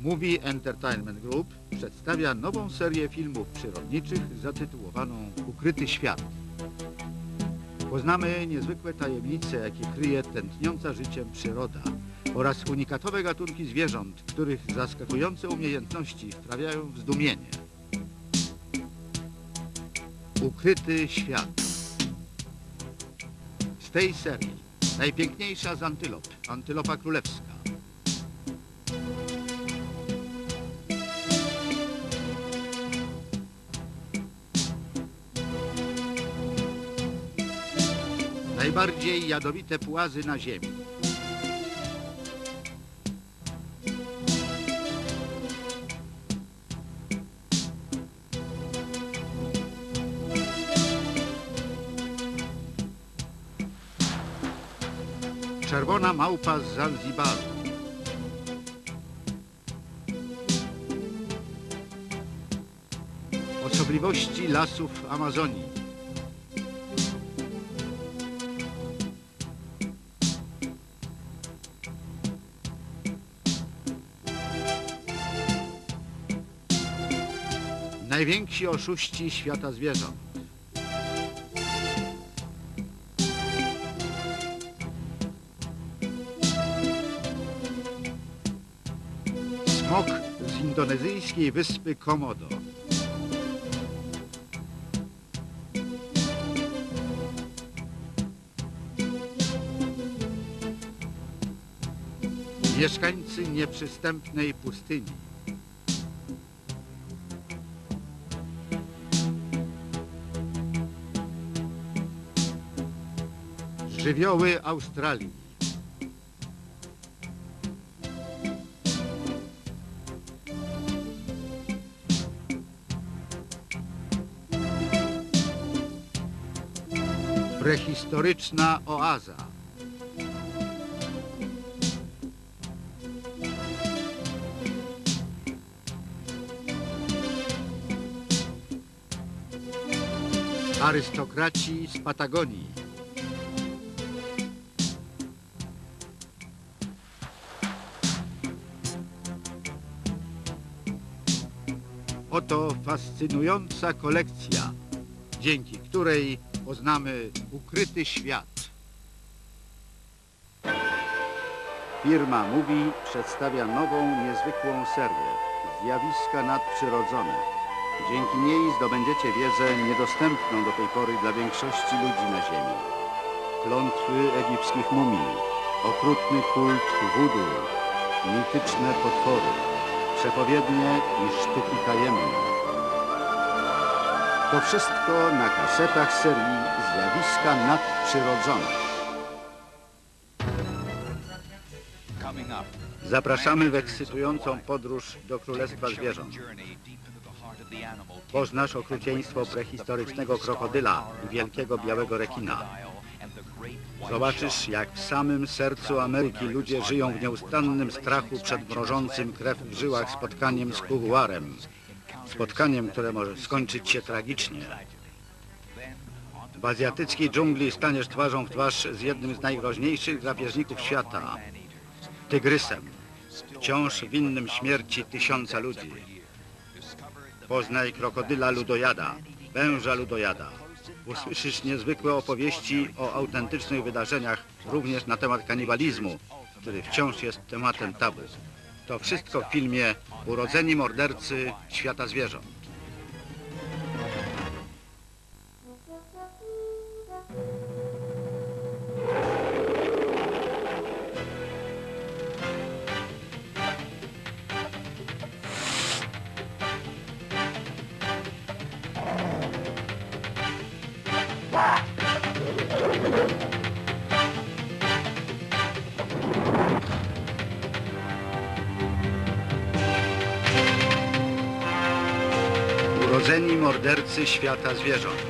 Movie Entertainment Group przedstawia nową serię filmów przyrodniczych zatytułowaną Ukryty świat. Poznamy niezwykłe tajemnice, jakie kryje tętniąca życiem przyroda oraz unikatowe gatunki zwierząt, których zaskakujące umiejętności wprawiają w zdumienie. Ukryty świat. Z tej serii najpiękniejsza z antylop, antylopa królewska. Najbardziej jadowite płazy na ziemi. Czerwona małpa z Zanzibaru. Osobliwości lasów Amazonii. Najwięksi oszuści świata zwierząt. Smok z indonezyjskiej wyspy Komodo. Mieszkańcy nieprzystępnej pustyni. Żywioły Australii. Prehistoryczna oaza. Arystokraci z Patagonii. Oto fascynująca kolekcja, dzięki której poznamy ukryty świat. Firma Movie przedstawia nową, niezwykłą serię Zjawiska nadprzyrodzone. Dzięki niej zdobędziecie wiedzę niedostępną do tej pory dla większości ludzi na Ziemi. Klątwy egipskich mumii, okrutny kult wudu, mityczne potwory, przepowiednie i sztuki tajemne. To wszystko na kasetach serii Zjawiska nadprzyrodzone. Zapraszamy w ekscytującą podróż do Królestwa Zwierząt. Poznasz okrucieństwo prehistorycznego krokodyla i wielkiego białego rekina. Zobaczysz, jak w samym sercu Ameryki ludzie żyją w nieustannym strachu przed mrożącym krew w żyłach spotkaniem z kuguarem. Spotkaniem, które może skończyć się tragicznie. W azjatyckiej dżungli staniesz twarzą w twarz z jednym z najgroźniejszych drapieżników świata, tygrysem, wciąż winnym śmierci tysiąca ludzi. Poznaj krokodyla ludojada, węża ludojada. Usłyszysz niezwykłe opowieści o autentycznych wydarzeniach, również na temat kanibalizmu, który wciąż jest tematem tabu. To wszystko w filmie Urodzeni mordercy świata zwierząt. Urodzeni mordercy świata zwierząt.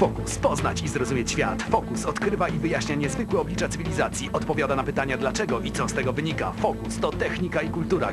Fokus. Poznać i zrozumieć świat. Fokus. Odkrywa i wyjaśnia niezwykłe oblicza cywilizacji. Odpowiada na pytania dlaczego i co z tego wynika. Fokus to technika i kultura,